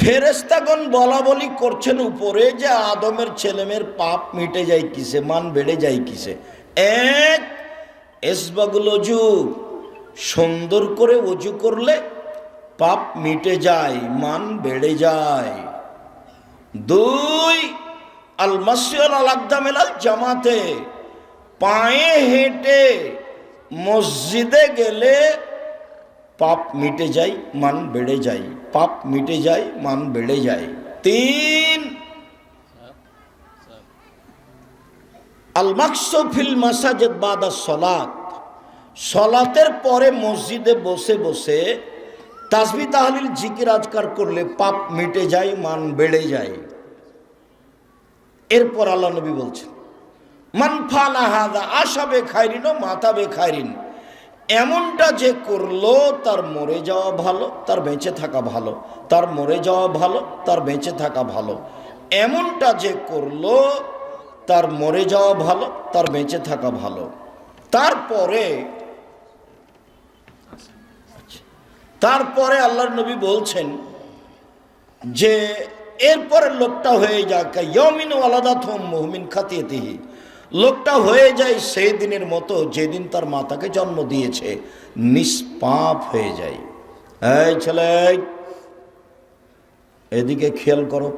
ফেরেস্তাগণ বলা বলি করছেন উপরে যে আদমের ছেলেমেয়ের পাপ মিটে যায় কিসে, মান বেড়ে যায় কিসে? এক এসবাগুল অজু সুন্দর করে অজু করলে পাপ মিটে যায়, মান বেড়ে যায়। দুই, আল মাসিয়াল আল জামাতে, পায়ে হেঁটে মসজিদে গেলে পাপ মিটে যায়, মান বেড়ে যায়। পাপ মিটে যায়, মান বেড়ে যায়। তিন। আল মাকসফিল মাসাজেদ বাদা সলাত। সলাতের পরে মসজিদে বসে বসে তাসবি তাহলিল জিকির আজকার করলে পাপ মিটে যায়, মান বেড়ে যায়। এরপর আল্লাহ নবী বলছেন, মান ফালা হাদা আশাবে খাইরিন ও মাতাবে খাইরিন। এমনটা যে করল, তার মরে যাওয়া ভালো, তার বেঁচে থাকা ভালো, তার মরে যাওয়া ভালো, তার বেঁচে থাকা ভালো। এমনটা যে করল, তার মরে যাওয়া ভালো, তার বেঁচে থাকা ভালো। তারপরে তারপরে আল্লাহর নবী বলছেন যে এরপরে লোকটা হয়ে যাক ইয়মিন আলাদা থম মহমিন খাতিয়েতিহি। লোকটা হয়ে যায় সেই দিনের মতো যেদিন তার মাতাকে জন্ম দিয়েছে, নিষ্পাপ হয়ে যায়। ছেলে, এদিকে খেয়াল করো।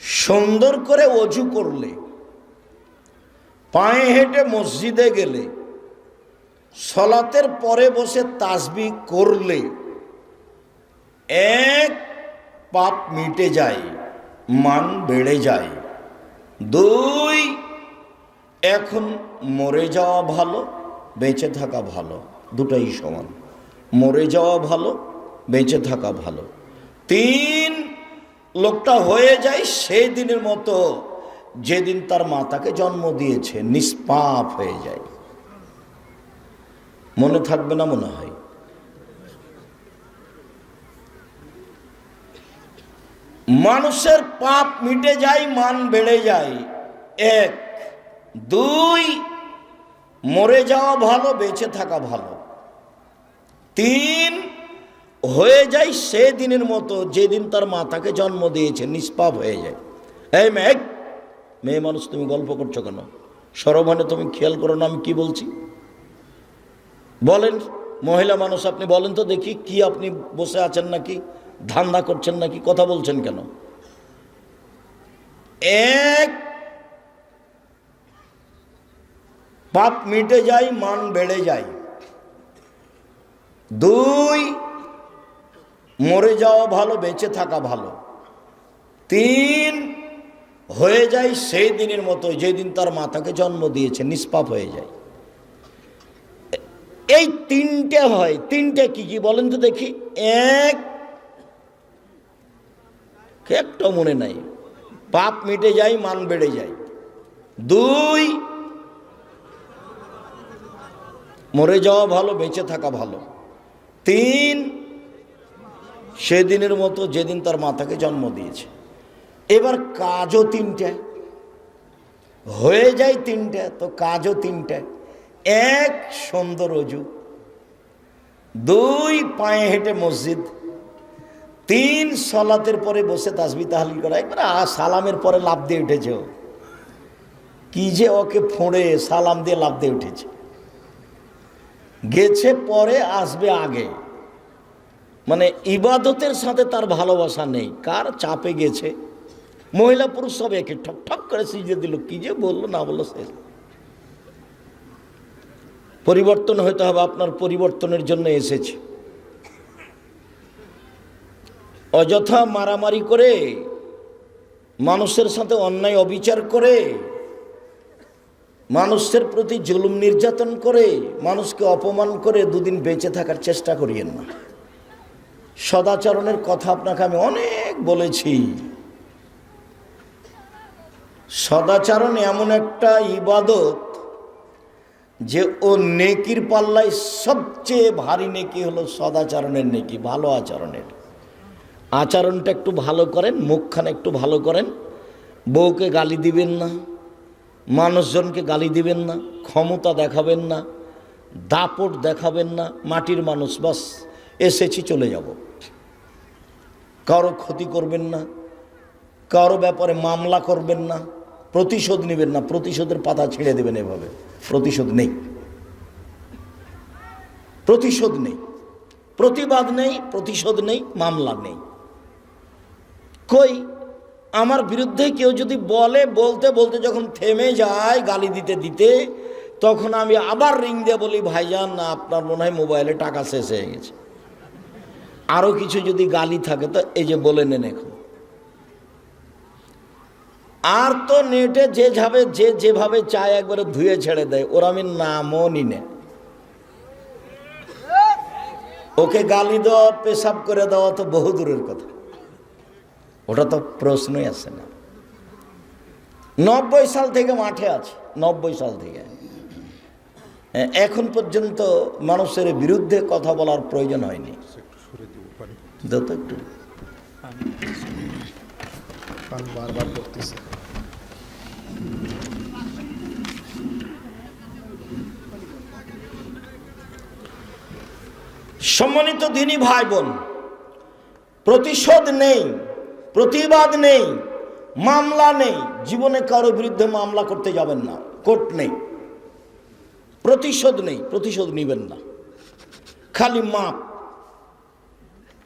সুন্দর করে অজু করলে, পায়ে হেঁটে মসজিদে গেলে, সলাতের পরে বসে তাসবি করলে, এক পাপ মিটে যায়, মান বেড়ে যায়। দুই, এখন মরে যাওয়া ভালো, বেঁচে থাকা ভালো, দুটাই সমান। মরে যাওয়া ভালো, বেঁচে থাকা ভালো। তিন, লোকটা হয়ে যায় সেই দিনের মতো, যেদিন তার মাতাকে জন্ম দিয়েছে, নিষ্পাপ হয়ে যায়। মনে থাকবে না মনে হয়। মানুষের পাপ মিটে যায়, মান বেড়ে যায়। এক। দুই, মরে যাওয়া ভালো, বেঁচে থাকা ভালো। তিন, হয়ে যায় সে দিনের মতো, যেদিন তার মাতাকে জন্ম দিয়েছে, নিষ্পাপ হয়ে যায়। এই মেয়ে মেয়ে মানুষ, তুমি গল্প করছ কেন? সরভানে তুমি খেয়াল করো না, আমি কি বলছি? বলেন, মহিলা মানুষ, আপনি বলেন তো দেখি কি আপনি বসে আছেন নাকি? ধান্দা করছেন নাকি, কথা বলছেন কেন? এক, পাপ মিটে যায়, মান বেড়ে যায়। দুই, মরে যাওয়া ভালো, বেঁচে থাকা ভালো। তিন, হয়ে যায় সেই দিনের মতো, যেদিন তার মাতাকে জন্ম দিয়েছে, নিষ্পাপ হয়ে যায়। এই তিনটে হয়, তিনটে কি কি বলেন তো দেখি। এক একটা মনে নাই। পাপ মিটে যায়, মান বেড়ে যায়। দুই, মরে যাওয়া ভালো, বেঁচে থাকা ভালো। তিন, সেদিনের মতো যেদিন তার মাতাকে জন্ম দিয়েছে। এবার কাজও তিনটে। হয়ে যায় তিনটে, তো কাজও তিনটে। এক, সুন্দর অজু। দুই, পায়ে হেঁটে মসজিদ। তিন সলাতের পরে বসে তাসবি তাহলিল করা, একবার সালামের পরে লাভ দিয়ে উঠেছে ও। কি যে ওকে ফোঁড়ে, সালাম দিয়ে লাভ দিয়ে উঠেছে। গেছে পরে আসবে আগে। মানে ইবাদতের সাথে তার ভালোবাসা নেই। কার চাপে গেছে? মহিলা পুরুষ সব একে ঠক ঠক করে সিজে দিল, কি যে বলল, না বলল সে। পরিবর্তন হতে হবে, আপনার পরিবর্তনের জন্য এসেছে। অযথা মারামারি করে, মানুষের সাথে অন্যায় অবিচার করে, মানুষের প্রতি জুলুম নির্যাতন করে, মানুষকে অপমান করে দুদিন বেঁচে থাকার চেষ্টা করিয়েন না। সদাচরণের কথা আপনাকে আমি অনেক বলেছি। সদাচরণ এমন একটা ইবাদত যে ও নেকির পাল্লায় সবচেয়ে ভারী নেকি হলো সদাচরণের নেকি, ভালো আচরণের। আচরণটা একটু ভালো করেন, মুখখানে একটু ভালো করেন। বউকে গালি দিবেন না, মানুষজনকে গালি দিবেন না, ক্ষমতা দেখাবেন না, দাপট দেখাবেন না, মাটির মানুষ, বাস, এসেছি চলে যাব। কারও ক্ষতি করবেন না, কারও ব্যাপারে মামলা করবেন না, প্রতিশোধ নেবেন না, প্রতিশোধের পাতা ছেড়ে দেবেন এভাবে, প্রতিশোধ নেই। প্রতিশোধ নেই, প্রতিবাদ নেই, প্রতিশোধ নেই, মামলা নেই। কই? আমার বিরুদ্ধে কেউ যদি বলে, বলতে বলতে যখন থেমে যায় গালি দিতে দিতে, তখন আমি আবার রিং দিয়ে বলি, ভাইজান, না, আপনার মনে হয় মোবাইলে টাকা শেষ হয়ে গেছে। আরও কিছু যদি গালি থাকে, তো এই যে বলে নেন এখন। আর তো নেটে যে যাবে, যে যেভাবে চায় একবারে ধুয়ে ছেড়ে দেয়, ওরা আমি নামও নি। ওকে গালি দেওয়া, পেশাব করে দেওয়া তো বহু দূরের কথা। ওটা তো প্রশ্নই আসে না। নব্বই সাল থেকে মাঠে আছে, নব্বই সাল থেকে। এখন পর্যন্ত মানুষের বিরুদ্ধে কথা বলার প্রয়োজন হয়নি। একটু। সম্মানিত দিনী ভাই বোন, প্রতিশোধ নেই। প্রতিবাদ নেই, মামলা নেই, জীবনে কারও বিরুদ্ধে মামলা করতে যাবেন না, কোর্ট নেই, প্রতিশোধ নেই, প্রতিশোধ নেবেন না, খালি মাপ।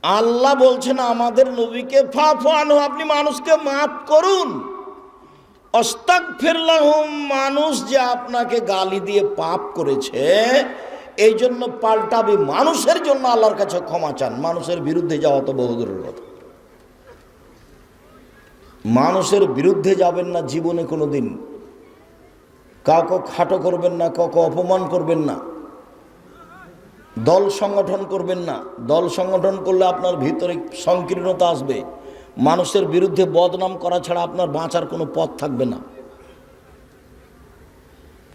আল্লাহ বলছেন, আমাদের নবীকে ফাফানো আপনি মানুষকে মাফ করুন। অস্তাক ফিরলাহুম মানুষ যে আপনাকে গালি দিয়ে পাপ করেছে এই জন্য পাল্টাবে। মানুষের জন্য আল্লাহর কাছে ক্ষমা চান, মানুষের বিরুদ্ধে যাওয়া তো বহুদূরের কথা। মানুষের বিরুদ্ধে যাবেন না জীবনে কোনো দিন কাউকে খাটো করবেন না, কাউকে অপমান করবেন না। দল সংগঠন করবেন না। দল সংগঠন করলে আপনার ভিতরে সংকীর্ণতা আসবে। মানুষের বিরুদ্ধে বদনাম করা ছাড়া আপনার বাঁচার কোনো পথ থাকবে না।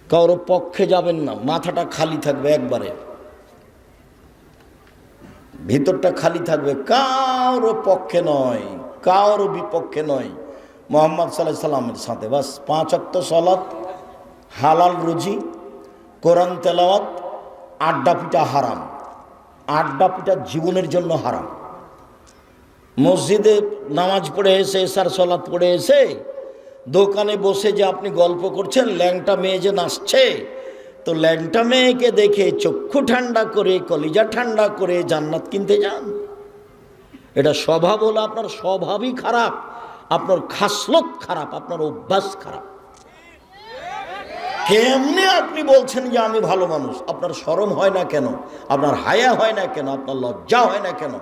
কারোর পক্ষে যাবেন না, মাথাটা খালি থাকবে একবারে। ভিতরটা খালি থাকবে, কারও পক্ষে নয়। কারও বিপক্ষে নয়। মোহাম্মদ সাল্লাহ সাল্লামের সাথে। বাস, পাঁচ অক্ত সলাৎ হালাল রুজি, কোরআন তেলাওয়াত, আড্ডা পিটা হারাম। আড্ডা পিটা জীবনের জন্য হারাম। মসজিদে নামাজ পড়ে এসে, এসার সলাৎ পড়ে এসে, দোকানে বসে যে আপনি গল্প করছেন, ল্যাংটা মেয়ে যে নাচছে, তো ল্যাংটা মেয়েকে দেখে চক্ষু ঠান্ডা করে, কলিজা ঠান্ডা করে জান্নাত কিনতে যান। এটা স্বভাব হলো আপনার স্বভাবই খারাপ, আপনার খাসলত খারাপ, আপনার অভ্যাস খারাপ। কেমনে আপনি বলছেন যে আমি ভালো মানুষ? আপনার শরম হয় না কেন? আপনার হায়া হয় না কেন? আপনার লজ্জা হয় না কেন?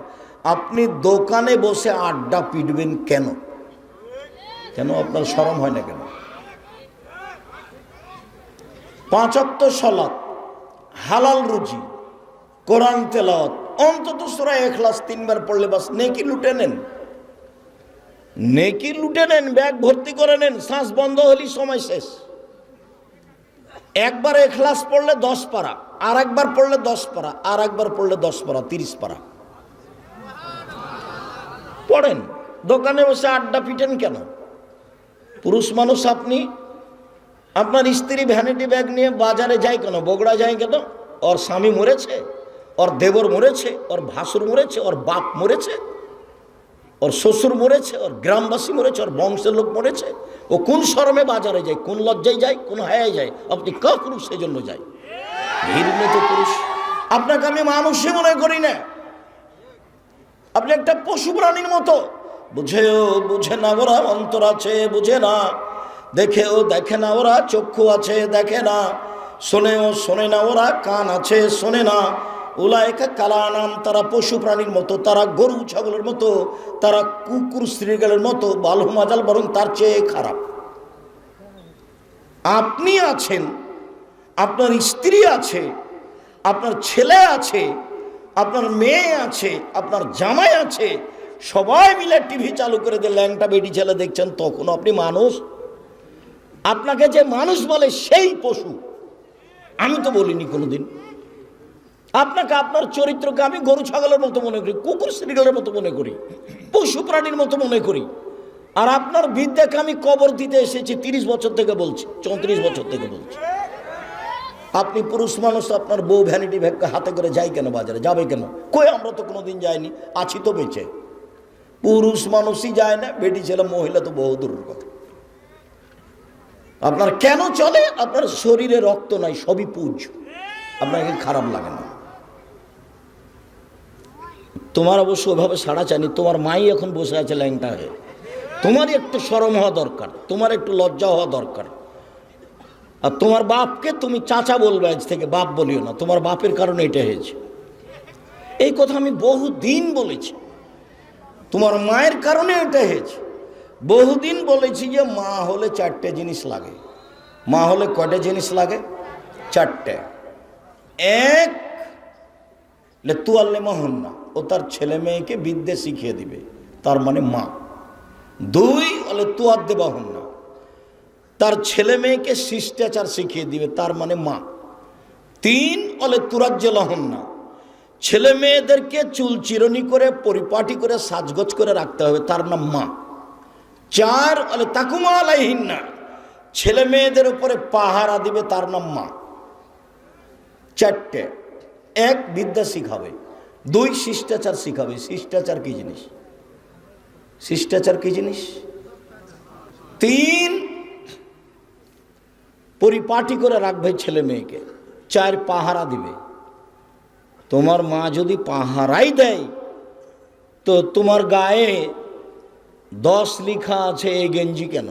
আপনি দোকানে বসে আড্ডা পিটবেন কেন? কেন আপনার শরম হয় না কেন? পাঁচাত্ত সলাৎ হালাল রুজি, কোরআন তেলাওয়াত অন্তত সুরা এখলাস তিনবার পড়লে বাস নেকি লুটে নেন। নেকি লুটে নেন, ব্যাগ ভর্তি করে নেন, শ্বাস বন্ধ হলেই সময় শেষ। একবার এখলাস পড়লে দশ পারা আর একবার পড়লে দশ পারা আর একবার পড়লে দশ পারা, তিরিশ পারা। পড়েন, দোকানে বসে আড্ডা পিটেন কেন? পুরুষ মানুষ আপনি, আপনার স্ত্রী ভ্যানিটি ব্যাগ নিয়ে বাজারে যায় কেন? বগড়া যায় কেন? ওর স্বামী মরেছে? ওর দেবর মরেছে, ওর ভাসুর মরেছে, ওর বাপ মরেছে, ওর শ্বশুর মরেছে, ওর গ্রামবাসী মরেছে, ওর বংশের লোক মরেছে। ও কোন শরমে বাজারে যায়, কোন লজ্জায় যায়, কোন হায়ায় যায়, আপনি ক পুরুষ সেজন্য যায় ঘৃণিত পুরুষ। আপনাকে আমি মানুষই মনে করি না। আপনি একটা পশু প্রাণীর মতো। বুঝেও বুঝে না ওরা অন্তর আছে, বুঝে না। দেখেও দেখে না ওরা, চক্ষু আছে, দেখে না। শোনেও শোনে না ওরা, কান আছে, শোনে না। উলায়কা কালা নাম তারা পশু প্রাণীর মতো, তারা গরু, ছাগলের মতো, তারা কুকুর, শ্রীগালের মতো বালু মাজাল, বরং তার চেয়ে খারাপ। আপনি আছেন, আপনার স্ত্রী আছে, আপনার ছেলে আছে, আপনার মেয়ে আছে, আপনার জামাই আছে, সবাই মিলে টিভি চালু করে দিয়ে ল্যাংটা বেটি ছেলে দেখছেন তখন আপনি মানুষ। আপনাকে যে মানুষ বলে সেই পশু, আমি তো বলিনি কোনোদিন। আপনাকে আপনার চরিত্রকে আমি গরু, ছাগলের মতো মনে করি, কুকুর শ্রীগলের মতো মনে করি, পশু প্রাণীর মতো মনে করি। আর আপনার বিদ্যাকে আমি কবর দিতে এসেছি তিরিশ বছর থেকে বলছি, চৌত্রিশ বছর থেকে বলছি। আপনি পুরুষ মানুষ, আপনার বউ ভ্যানিটি ব্যাগকে হাতে করে যাই কেন বাজারে, যাবে কেন? কই আমরা তো কোনোদিন যাইনি, আছি তো বেঁচে। পুরুষ মানুষই যায় না, বেটি ছেলে, মহিলা তো বহু দূরের কথা। আপনার কেন চলে? আপনার শরীরে রক্ত নাই, সবই পুজ। আপনাকে খারাপ লাগে না। তোমার অবশ্য ওভাবে সাড়া চায়নি, তোমার মাই এখন বসে আছে ল্যাংটা হয়ে। তোমারই একটু সরম হওয়া দরকার, তোমার একটু লজ্জা হওয়া দরকার। আর তোমার বাপকে তুমি চাচা বলবে আজ থেকে, বাপ বলিও না, তোমার বাপের কারণে এটা হয়েছে। এই কথা আমি বহু দিন বলেছি। তোমার মায়ের কারণে এটা হয়েছে। বহুদিন বলেছি যে মা হলে চারটে জিনিস লাগে। মা হলে কয়টা জিনিস লাগে? চারটে। এক লে তুয়াল্লে মোহন না ও তার ছেলে মেয়েকে বিদ্যে শিখিয়ে দিবে। তার মানে মা। দুই হলে তুয়ার দেবা হন না তার ছেলে মেয়েকে শিষ্টাচার শিখিয়ে দিবে। তার মানে মা। তিন হলে তুরাজ্য লহন না ছেলে মেয়েদেরকে চুল চিরনি করে, পরিপাটি করে, সাজগোজ করে রাখতে হবে। তার নাম মা। চার হলে তাকুমা আলাইহিন না ছেলে মেয়েদের উপরে পাহারা দিবে। তার নাম মা। চারটে এক বিদ্যা শিখাবে, দুই শিষ্টাচার শিখাবে। শিষ্টাচার কি জিনিস? শিষ্টাচার কি জিনিস? তিন পরিপাটি করে রাখবে ছেলে মেয়েকে, চার পাহারা দিবে। তোমার মা যদি পাহারাই দেয়, তো তোমার গায়ে দশ লিখা আছে এই গেঞ্জি কেন?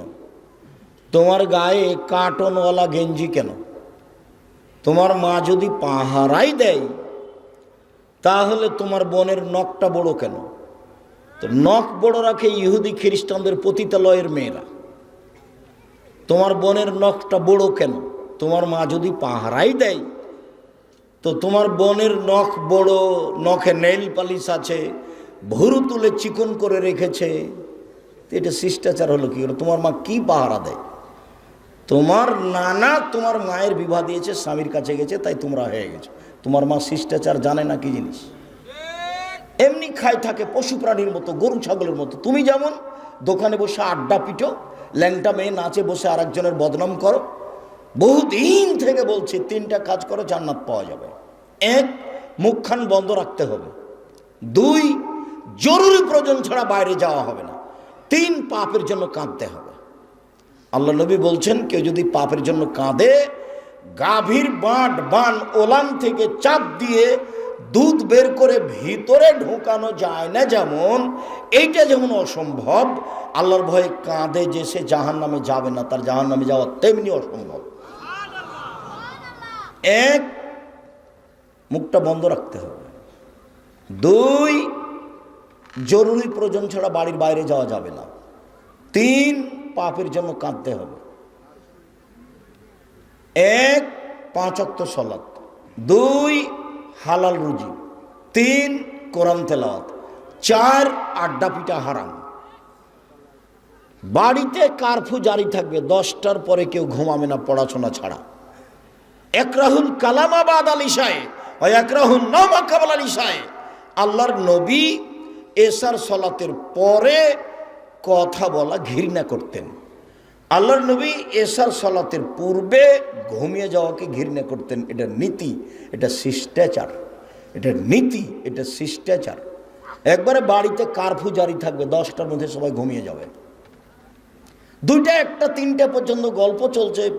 তোমার গায়ে কার্টনওয়ালা গেঞ্জি কেন? তোমার মা যদি পাহারাই দেয়, তাহলে তোমার বোনের নখটা বড় কেন? তো নখ বড় রাখে ইহুদি খ্রিস্টানদের পতিতালয়ের মেয়েরা। তোমার বোনের নখটা বড় কেন? তোমার মা যদি পাহারাই দেয়, তো তোমার বোনের নখ বড়, নখে নেইল পালিশ আছে, ভুরু তুলে চিকন করে রেখেছে। এটা শিষ্টাচার হলো কি? তোমার মা কি পাহারা দেয়? তোমার নানা তোমার মায়ের বিবাহ দিয়েছে, স্বামীর কাছে গেছে, তাই তোমরা হয়ে গেছো। তোমার মা শিষ্টাচার জানে না কি জিনিস? এমনি খাই থাকে পশু প্রাণীর মতো, গরু ছাগলের মতো। তুমি যেমন দোকানে বসে আড্ডা পিটো, ল্যাংটা মেয়ে নাচে বসে আরেকজনের বদনাম করো, বহুদিন থেকে বলছি, তিনটা কাজ করো, জান্নাত পাওয়া যাবে। এক, মুখখান বন্ধ রাখতে হবে। দুই, জরুরি প্রয়োজন ছাড়া বাইরে যাওয়া হবে না। তিন, পাপের জন্য কাঁদতে হবে। আল্লাহ নবী বলছেন, কেউ যদি পাপের জন্য কাঁদে, গাভীর বাঁট, বান, ওলান থেকে চাপ দিয়ে দুধ বের করে ভিতরে ঢোকানো যায় না যেমন, এইটা যেমন অসম্ভব, আল্লাহর ভয়ে কাঁদে যে সে জাহান নামে যাবে না, তার জাহান নামে যাওয়া তেমনি অসম্ভব। এক, মুখটা বন্ধ রাখতে হবে। দুই, জরুরি প্রয়োজন ছাড়া বাড়ির বাইরে যাওয়া যাবে না। তিন পাপের জন্য কাঁদতে হবে। এক পাঁচ অক্ত সলাৎ দুই, হালাল রুজি। তিন, কোরআন তেলাওয়াত। চার, আড্ডা পিটা হারাম। বাড়িতে কারফু জারি থাকবে, দশটার পরে কেউ ঘুমাবে না পড়াশোনা ছাড়া। একরাহুল কালামাবাদ আলিশায় ও একরাহুল নমা কাবাল আল্লাহর নবী এসার সলাতের পরে কথা বলা ঘৃণা করতেন। আল্লাহর নবী এসার সলাতের পূর্বে ঘুমিয়ে যাওয়াকে ঘৃণা করতেন। এটা নীতি, এটা শিষ্টাচার। এটা নীতি, এটা শিষ্টাচার। একবারে বাড়িতে কারফু জারি থাকবে, দশটার মধ্যে সবাই ঘুমিয়ে যাবে। দুইটা, একটা, তিনটা পর্যন্ত গল্প চলছে।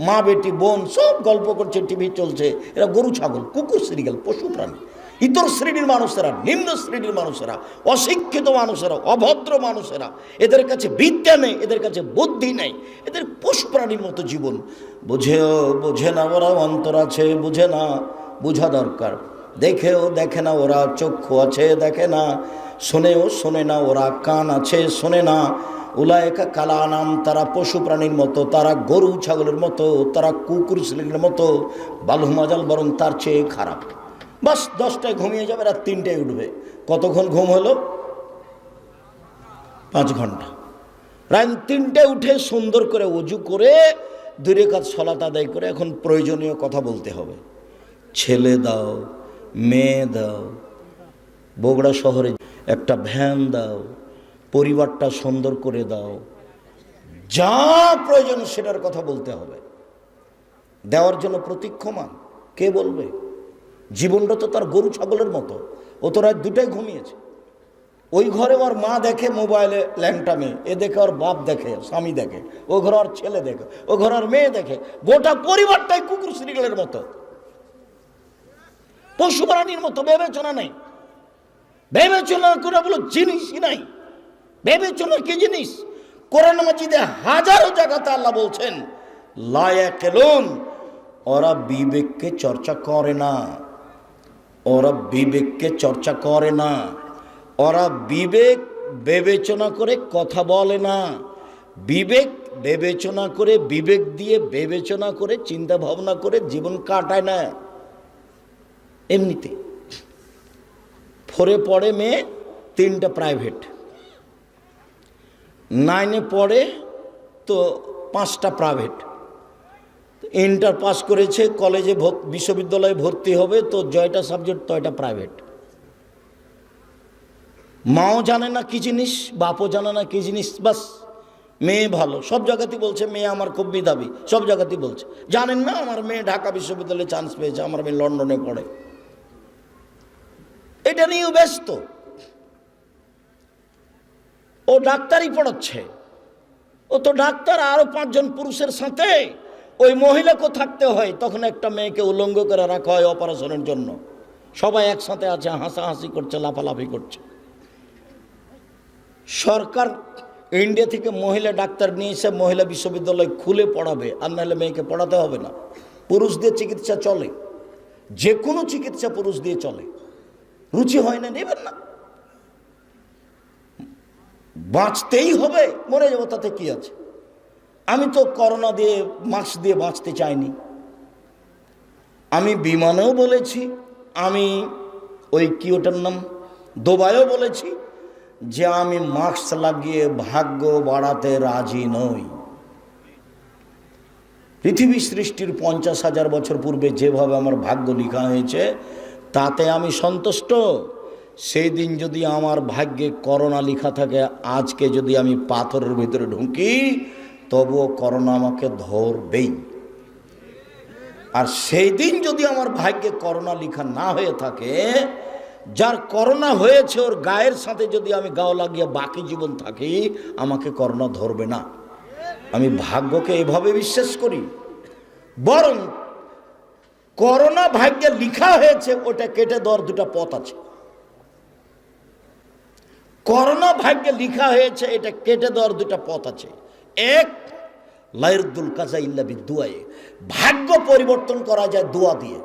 মা, বেটি, বোন সব গল্প করছে, টিভি চলছে। এরা গরু, ছাগল, কুকুর শ্রীগাল পশু, প্রাণী। ইতর শ্রেণির মানুষেরা, নিম্ন শ্রেণির মানুষেরা, অশিক্ষিত মানুষেরা, অভদ্র মানুষেরা, এদের কাছে বিদ্যা নেই, এদের কাছে বুদ্ধি নেই, এদের পশু প্রাণীর মতো জীবন। বুঝেও, বোঝে না ওরা অন্তর আছে, বুঝে না, বোঝা দরকার। দেখেও দেখে না ওরা, চক্ষু আছে দেখে না, শোনেও শোনে না ওরা, কান আছে শোনে না। উলায়কা কালা নাম তারা পশু প্রাণীর মতো, তারা গরু, ছাগলের মতো, তারা কুকুর শিলের মতো বালুমাজাল বরং তার চেয়ে খারাপ। বাস দশটায় ঘুমিয়ে যাবে, রাত তিনটায় উঠবে। কতক্ষণ ঘুম হলো? পাঁচ ঘণ্টা। রাত তিনটায় উঠে সুন্দর করে উজু করে দূরে কাজ সলাত আদায় করে এখন প্রয়োজনীয় কথা বলতে হবে। ছেলে দাও, মেয়ে দাও, বগুড়া শহরে একটা ভ্যান দাও, পরিবারটা সুন্দর করে দাও। যা প্রয়োজন সেটার কথা বলতে হবে। দেওয়ার জন্য প্রতীক্ষমান। কে বলবে? জীবনটা তো তার গরু ছাগলের মতো। ও তো রাত দুটাই ঘুমিয়েছে। ওই ঘরে ওর মা দেখে মোবাইলে ল্যাংটা মেয়ে, এ দেখে ওর বাপ দেখে, স্বামী দেখে, ও ঘরে ওর ছেলে দেখে, ও ঘরে ওর মেয়ে দেখে, গোটা পরিবারটাই কুকুর শ্রীগলের মতো। পশু প্রাণীর মতো, বিবেচনা নেই। বিবেচনা করে বলো, জিনিসই নাই। বিবেচনা কি জিনিস? কোরআন মাজিদে হাজারো জায়গাতে আল্লাহ বলছেন লায়াকেলুন ওরা বিবেককে চর্চা করে না। ওরা বিবেককে চর্চা করে না ওরা বিবেক বিবেচনা করে কথা বলে না বিবেক বিবেচনা করে বিবেক দিয়ে বিবেচনা করে চিন্তা ভাবনা করে জীবন কাটায় না এমনিতে ফোরে পড়ে মেয়ে তিনটা প্রাইভেট নাইনে পড়ে তো পাঁচটা প্রাইভেট ইন্টার পাস করেছে কলেজে বিশ্ববিদ্যালয়ে ভর্তি হবে, তো জয়টা সাবজেক্ট তয়টা প্রাইভেট মাও জানে না কি জিনিস, বাপও জানে না কি জিনিস, বাস, মেয়ে ভালো। সব জায়গাতেই বলছে, মেয়ে আমার খুব বিধাবী সব জায়গাতেই বলছে। জানেন না, আমার মেয়ে ঢাকা বিশ্ববিদ্যালয়ে চান্স পেয়েছে, আমার মেয়ে লন্ডনে পড়ে। এটা নিয়েও ব্যস্ত। ও ডাক্তারই পড়াচ্ছে। ও তো ডাক্তার, আরও পাঁচজন পুরুষের সাথে। ওই মহিলাকেও থাকতে হয়, তখন একটা মেয়েকে উলঙ্গ করে রাখা হয় অপারেশনের জন্য। সবাই একসাথে আছে, হাসাহাসি করছে, লাফালাফি করছে। সরকার ইন্ডিয়া থেকে মহিলা ডাক্তার নিয়ে এসে মহিলা বিশ্ববিদ্যালয় খুলে পড়াবে, আর নাহলে মেয়েকে পড়াতে হবে না। পুরুষ দিয়ে চিকিৎসা চলে যে কোনো চিকিৎসা পুরুষ দিয়ে চলে। রুচি হয় না, নেবেন না। বাঁচতেই হবে, মরে যাব, তাতে কি আছে? আমি তো করোনা দিয়ে, মাস্ক দিয়ে বাঁচতে চাইনি। আমি বিমানেও বলেছি, আমি ওই কি ওটার নাম দোবায়ও বলেছি যে আমি মাস্ক লাগিয়ে ভাগ্য বাড়াতে রাজি নই। পৃথিবী সৃষ্টির পঞ্চাশ হাজার বছর পূর্বে যেভাবে আমার ভাগ্য লেখা হয়েছে, তাতে আমি সন্তুষ্ট। সেই দিন যদি আমার ভাগ্যে করোনা লেখা থাকে, আজকে যদি আমি পাথরের ভিতরে ঢুকি তবুও করোনা আমাকে ধরবেই। আর সেই দিন যদি আমার ভাগ্যে করোনা লিখা না হয়ে থাকে, যার করোনা হয়েছে ওর গায়ের সাথে যদি আমি গাও লাগিয়ে বাকি জীবন থাকি, আমাকে করোনা ধরবে না। আমি ভাগ্যকে এভাবে বিশ্বাস করি। বরং করোনা ভাগ্যে লিখা হয়েছে, ওটা কেটে দেওয়ার দুটো পথ আছে। করোনা ভাগ্যে লিখা হয়েছে, এটা কেটে দেওয়ার দুটো পথ আছে। এক লাইরদুল কাজা ইল্লা ভাগ্য পরিবর্তন করা যায় দোয়া দিয়ে।